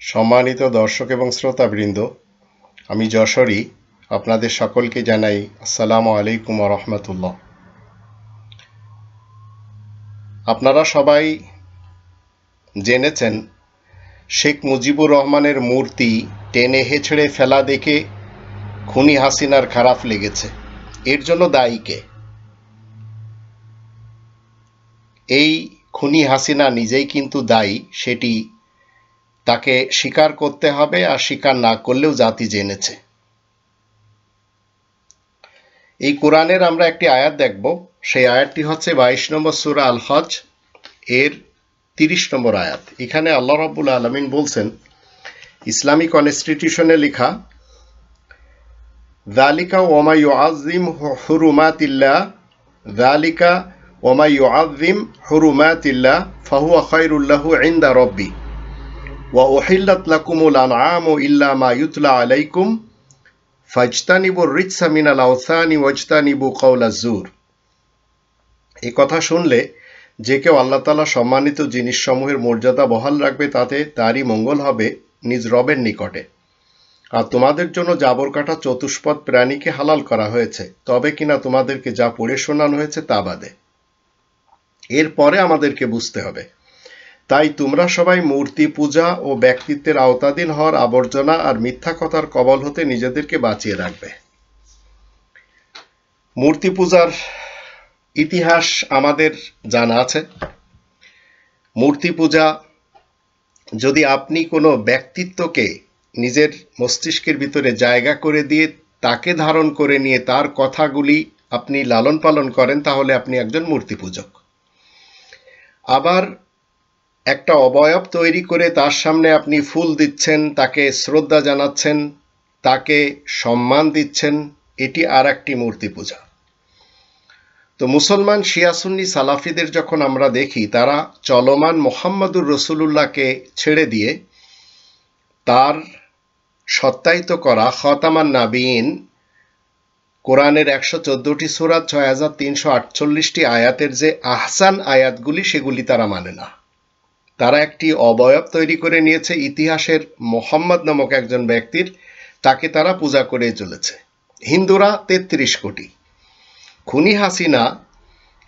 সম্মানিত দর্শক এবং শ্রোতাবৃন্দ, আমি যশোরী, আপনাদের সকলকে জানাই আসসালামু আলাইকুম রহমতুল্লাহ। আপনারা সবাই জেনেছেন, শেখ মুজিবুর রহমানের মূর্তি টেনে হেছড়ে ফেলা দেখে খুনি হাসিনার খারাপ লেগেছে। এর জন্য দায়ী কে? এই খুনি হাসিনা নিজেই কিন্তু দায়ী, সেটি তাকে স্বীকার করতে হবে আর স্বীকার না করলেও জাতি জেনেছে। এই কোরআনের আমরা একটি আয়াত দেখব। সেই আয়াতটি হচ্ছে বাইশ নম্বর সুরা আল হজ এর তিরিশ নম্বর আয়াত। এখানে আল্লাহ রব্বুল আলমিন বলছেন ইসলামী কনস্টিটিউশনে লেখা দালিকা ওমা ইউআজিম হুরুমাতিল্লাহ দালিকা ওমা ইউআজিম হুরুমাতিল্লাহ, ফাহুয়া খায়রুল্লাহু ইনদা রব্বি। ওয়া উহিল্লাত লাকুমুল আনআমু ইল্লা মা আলাইকুম ফাজতানিবুর রিজসা মিনাল আওসানি ওয়াজতানিবু কওলা জুর এই কথা শুনলে যে কেউ আল্লাহ তালা সম্মানিত জিনিসসমূহের মর্যাদা বহাল রাখবে, তাতে তারই মঙ্গল হবে নিজ রবের নিকটে। আর তোমাদের জন্য জাবর কাটা চতুষ্পদ প্রাণীকে হালাল করা হয়েছে, তবে কিনা তোমাদেরকে যা পড়ে শোনানো হয়েছে তা বাদে। এরপরে আমাদেরকে বুঝতে হবে। তাই তোমরা সবাই মূর্তি পূজা ও ব্যক্তিত্বের আওতাধীন হওয়ার আবর্জনা আর মিথ্যা কথার কবল হতে নিজেদেরকে বাঁচিয়ে রাখবে। মূর্তি পূজার ইতিহাস আমাদের জানা আছে। মূর্তি পূজা যদি আপনি কোনো ব্যক্তিত্বকে নিজের মস্তিষ্কের ভিতরে জায়গা করে দিয়ে তাকে ধারণ করে নিয়ে তার কথাগুলি আপনি লালন পালন করেন, তাহলে আপনি একজন মূর্তি পূজক। আবার একটা অবয়ব তৈরি করে তার সামনে আপনি ফুল দিচ্ছেন, তাকে শ্রদ্ধা জানাচ্ছেন, তাকে সম্মান দিচ্ছেন, এটি আর একটি মূর্তি পূজা। তো মুসলমান শিয়াসুন্নি সালাফিদের যখন আমরা দেখি, তারা চলমান মোহাম্মদুর রসুলুল্লাহকে ছেড়ে দিয়ে তার সত্যায়িত করা খতামান নাবিন কোরআনের একশো চোদ্দোটি সুরাত ছয় হাজার তিনশো আটচল্লিশটি আয়াতের যে আহসান আয়াতগুলি, সেগুলি তারা মানে না। তারা একটি অবয়ব তৈরি করে নিয়েছে ইতিহাসের মোহাম্মদ নামক একজন ব্যক্তির, তাকে তারা পূজা করে চলেছে। হিন্দুরা তেত্রিশ কোটি। খুনি হাসিনা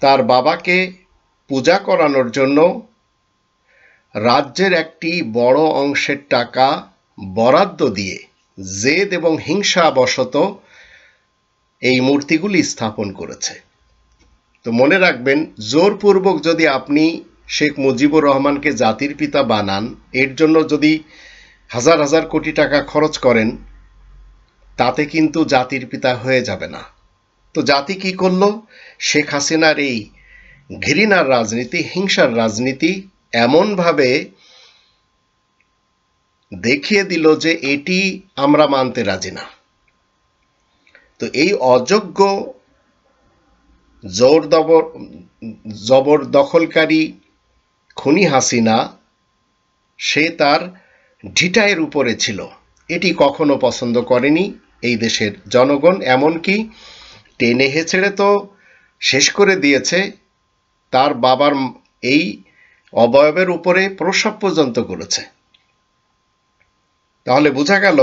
তার বাবাকে পূজা করানোর জন্য রাজ্যের একটি বড় অংশের টাকা বরাদ্দ দিয়ে জেদ এবং হিংসাবশত এই মূর্তিগুলি স্থাপন করেছে। তো মনে রাখবেন, জোরপূর্বক যদি আপনি শেখ মুজিবুর রহমানকে জাতির পিতা বানান, এর জন্য যদি হাজার হাজার কোটি টাকা খরচ করেন, তাতে কিন্তু জাতির পিতা হয়ে যাবে না। তো জাতি কি করল? শেখ হাসিনার এই ঘৃণার রাজনীতি, হিংসার রাজনীতি এমনভাবে দেখিয়ে দিল যে এটি আমরা মানতে রাজি না। তো এই অযোগ্য জোর দবর জবরদখলকারী খুনি হাসিনা, সে তার ঢিটায়ের উপরে ছিল। এটি কখনো পছন্দ করেনি এই দেশের জনগণ, এমনকি টেনে হেছেড়ে তো শেষ করে দিয়েছে। তার বাবার এই অবয়বের উপরে প্রসব পর্যন্ত করেছে তাহলে বোঝা গেল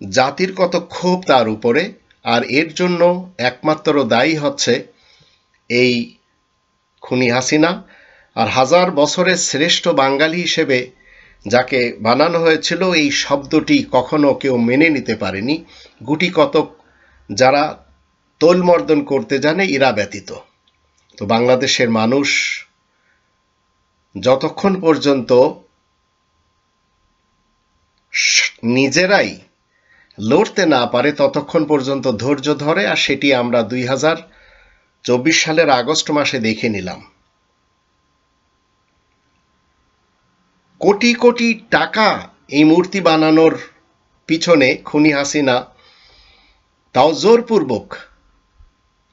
জাতির কত ক্ষোভ তার উপরে, আর এর জন্য একমাত্র দায়ী হচ্ছে এই খুনি হাসিনা। আর হাজার বছরের শ্রেষ্ঠ বাঙালি হিসেবে যাকে বানানো হয়েছিল, এই শব্দটি কখনো কেউ মেনে নিতে পারেনি। গুটি কতক যারা তোলমর্দন করতে জানে ইরা ব্যতীত। তো বাংলাদেশের মানুষ যতক্ষণ পর্যন্ত নিজেরাই লড়তে না পারে, ততক্ষণ পর্যন্ত ধৈর্য ধরে, আর সেটি আমরা দুই হাজার চব্বিশ সালের আগস্ট মাসে দেখে নিলাম। কোটি কোটি টাকা এই মূর্তি বানানোর পিছনে খুনি হাসিনা, তাও জোরপূর্বক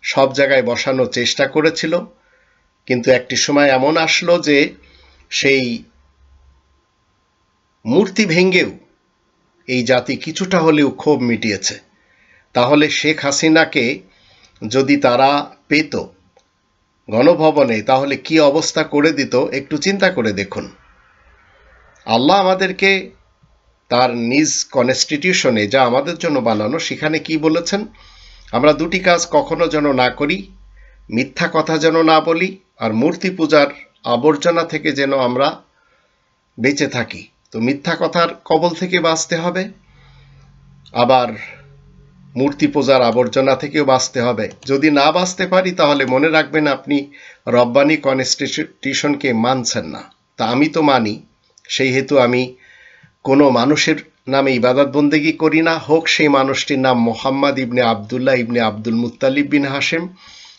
সব জায়গায় বসানোর চেষ্টা করেছিল। কিন্তু একটি সময় এমন আসলো যে সেই মূর্তি ভেঙ্গেও এই জাতি কিছুটা হলেও ক্ষোভ মিটিয়েছে। তাহলে শেখ হাসিনাকে যদি তারা পেত গণভবনে, তাহলে কি অবস্থা করে দিত একটু চিন্তা করে দেখুন। আল্লাহ আমাদেরকে তার নিজ কনস্টিটিউশনে যা আমাদের জন্য বানানো, সেখানে কি বলেছেন? আমরা দুটি কাজ কখনো যেন না করি, মিথ্যা কথা যেন না বলি, আর মূর্তি পূজার আবর্জনা থেকে যেন আমরা বেঁচে থাকি। তো মিথ্যা কথার কবল থেকে বাঁচতে হবে, আবার মূর্তি পূজার আবর্জনা থেকেও বাঁচতে হবে। যদি না বাঁচতে পারি, তাহলে মনে রাখবেন আপনি রব্বানি কনস্টিটিউশনকে মানছেন না। তা আমি তো মানি সেই হেতু আমি কোনো মানুষের নামে ইবাদত বন্দেগি করি না। হোক সেই মানুষটির নাম মোহাম্মদ ইবনে আবদুল্লাহ ইবনে আব্দুল মুতালিব বিন হাসেম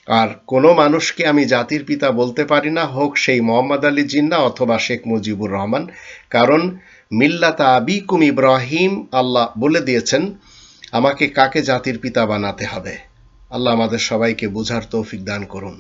আর কোনো মানুষকে আমি জাতির পিতা বলতে পারি না। হোক সেই মোহাম্মদ আলী জিন্না অথবা শেখ মুজিবুর রহমান। কারণ মিল্লাতা আবিকুম ইব্রাহিম আল্লাহ বলে দিয়েছেন, আমাকে কাকে জাতির পিতা বানাতে হবে? আল্লাহ আমাদের সবাইকে বোঝার তৌফিক দান করুন।